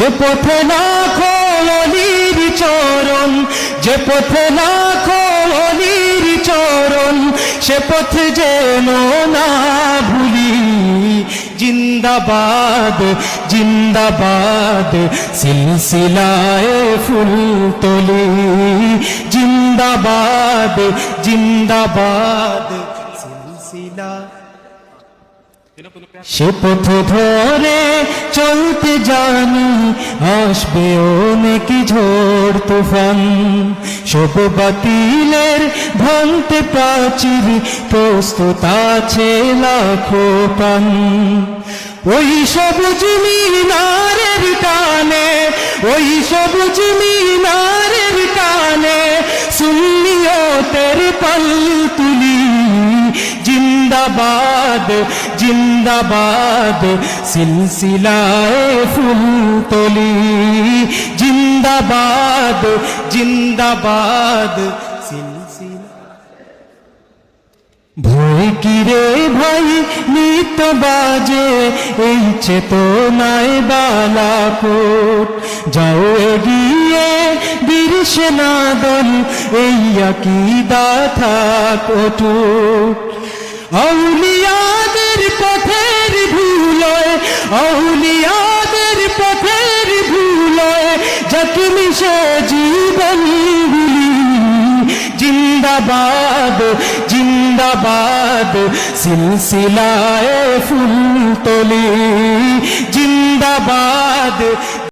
যে পথে না খলির চরণ, যে পথে না খলির চরণ, সে পথ যেন না ভুলি। জিন্দাবাদ জিন্দাবাদ, সিলসিলায় ফুল তোলি। জিন্দাবাদ জিন্দাবাদ, সিলসিলা। সে পথ ধরে চলতে জানি আসবে অনেক ঝড় তুফান। সব বাতিলের ভাঙতে প্রাচীর, প্রস্তুত আছে লাখো পান ওই সবুজ মিনারের কানে, ওই সবুজ মিনারের টানে জিন্দাবাদ জিন্দাবাদ, সিলসিলায় ফুল তলি। জিন্দাবাদ জিন্দাবাদ, সিলসিলা। ভয় কিরে ভাই, নিত বাজে, এই চেতনায় বালাকোট। যাও এগিয়ে বীর দল এই আকিদা থাক অটুট। আউলিয়াদের পথের ভুলয় আউলিয়াদের পথের ভুলয় যতমি সে জীবনগুলি। জিন্দাবাদ জিন্দাবাদ, সিলসিলায় ফুল তলি জিন্দাবাদ